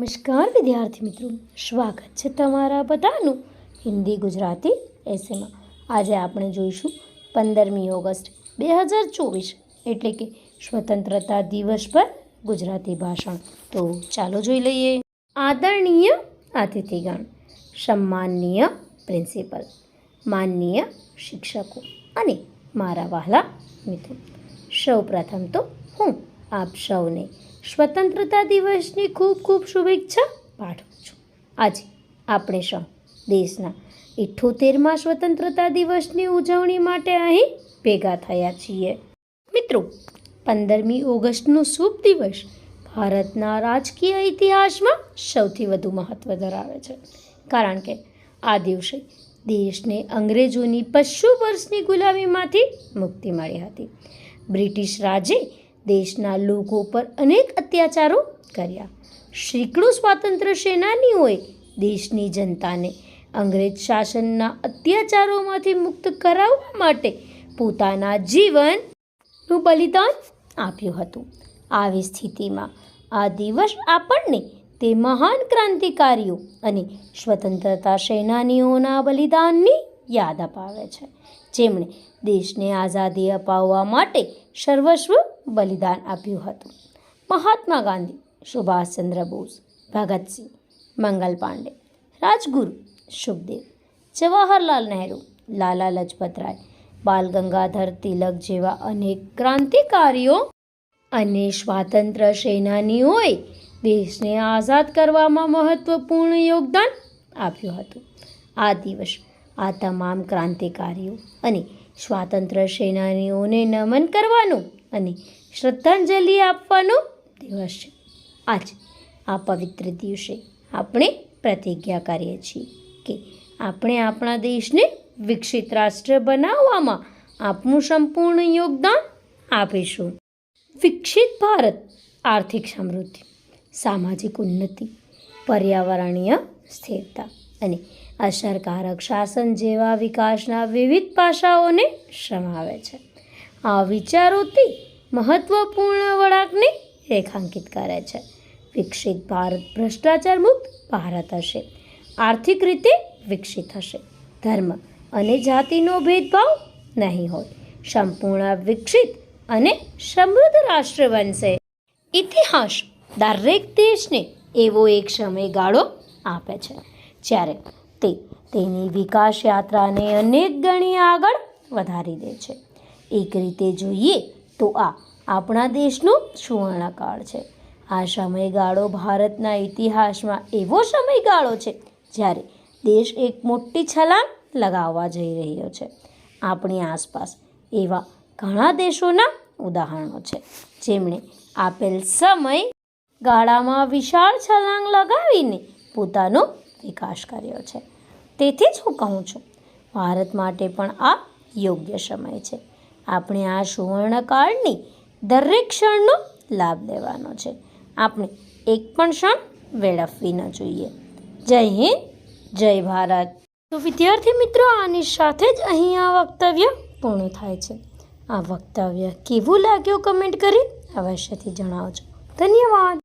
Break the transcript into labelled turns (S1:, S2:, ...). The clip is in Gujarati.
S1: નમસ્કાર, વિદ્યાર્થી મિત્રો. સ્વાગત છે તમારા બધાનું હિન્દી ગુજરાતી એસેમાં આજે આપણે જોઈશું પંદરમી ઓગસ્ટ બે હજાર ચોવીસ, એટલે કે સ્વતંત્રતા દિવસ પર ગુજરાતી ભાષણ. તો ચાલો જોઈ લઈએ. આદરણીય અતિથિગણ, સન્માનનીય પ્રિન્સિપલ, માનનીય શિક્ષકો અને મારા વહાલા મિત્રો. સૌ પ્રથમ તો હું આપ સૌને સ્વતંત્રતા દિવસની ખૂબ ખૂબ શુભેચ્છા પાઠવું છું. આજે આપણે સૌ દેશના ઇઠ્ઠોતેરમાં સ્વતંત્રતા દિવસની ઉજવણી માટે અહીં ભેગા થયા છીએ. મિત્રો, પંદરમી ઓગસ્ટનો શુભ દિવસ ભારતના રાજકીય ઇતિહાસમાં સૌથી વધુ મહત્ત્વ ધરાવે છે. કારણ કે આ દિવસે દેશને અંગ્રેજોની પશુ વર્ષની ગુલામીમાંથી મુક્તિ મળી હતી. બ્રિટિશ રાજે દેશના લોકો પર અનેક અત્યાચારો કર્યા. શેકડો સ્વાતંત્ર્ય સેનાનીઓએ દેશની જનતાને અંગ્રેજ શાસનના અત્યાચારોમાંથી મુક્ત કરાવવા માટે પોતાના જીવનનું બલિદાન આપ્યું હતું. આવી સ્થિતિમાં આ દિવસ આપણને તે મહાન ક્રાંતિકારીઓ અને સ્વતંત્રતા સેનાનીઓના બલિદાનની યાદ અપાવે છે. જેમણે દેશને આઝાદી અપાવવા માટે સર્વસ્વ બલિદાન આપ્યું હતું. મહાત્મા ગાંધી સુભાષચંદ્ર બોઝ ભગતસિંહ મંગલ પાંડે, રાજગુરુ, સુખદેવ, જવાહરલાલ નહેરુ, લાલા લજપતરાય બાલ ગંગાધર તિલક જેવા અનેક ક્રાંતિકારીઓ અને સ્વાતંત્ર્ય સેનાનીઓએ દેશને આઝાદ કરવામાં મહત્વપૂર્ણ યોગદાન આપ્યું હતું. આ દિવસ આ તમામ ક્રાંતિકારીઓ અને સ્વાતંત્ર્ય સેનાનીઓને નમન કરવાનું અને શ્રદ્ધાંજલિ આપવાનો દિવસ છે. આજ આ પવિત્ર દિવસે આપણે પ્રતિજ્ઞા કરીએ છીએ કે આપણે આપણા દેશને વિકસિત રાષ્ટ્ર બનાવવામાં આપણું સંપૂર્ણ યોગદાન આપીશું. વિકસિત ભારત, આર્થિક સમૃદ્ધિ, સામાજિક ઉન્નતિ, પર્યાવરણીય સ્થિરતા અને અસરકારક શાસન જેવા વિકાસના વિવિધ પાસાઓને સમાવે છે. આ વિચારોથી મહત્વપૂર્ણ વળાંકને રેખાંકિત કરે છે. વિકસિત ભારત ભ્રષ્ટાચાર મુક્ત ભારત હશે. આર્થિક રીતે વિકસિત હશે. ધર્મ અને જાતિનો ભેદભાવ નહીં હોય. સંપૂર્ણ વિકસિત અને સમૃદ્ધ રાષ્ટ્ર બનશે. ઇતિહાસ દરેક દેશને એવો એક સમયગાળો આપે છે. જ્યારે તે તેની વિકાસ યાત્રાને અનેક ગણી આગળ વધારી દે છે. એક રીતે જોઈએ તો આ આપણા દેશનો સુવર્ણકાળ છે. આ સમયગાળો ભારતના ઇતિહાસમાં એવો સમયગાળો છે જ્યારે દેશ એક મોટી છલાંગ લગાવવા જઈ રહ્યો છે. આપણી આસપાસ એવા ઘણા દેશોના ઉદાહરણો છે. જેમણે આપેલ સમય ગાળામાં વિશાળ છલાંગ લગાવીને પોતાનો વિકાસ કર્યો છે. તેથી જ હું કહું છું, ભારત માટે પણ આ યોગ્ય સમય છે. આપણે આ સુવર્ણકાળની દરેક ક્ષણનો લાભ લેવાનો છે. આપણે એક પણ ક્ષણ વેડફવી ન જોઈએ. જય હિન્દ, જય ભારત. તો વિદ્યાર્થી મિત્રો, આની સાથે જ અહીં આ વક્તવ્ય પૂર્ણ થાય છે. આ વક્તવ્ય કેવું લાગ્યું કમેન્ટ કરી અવશ્યથી જણાવજો. ધન્યવાદ.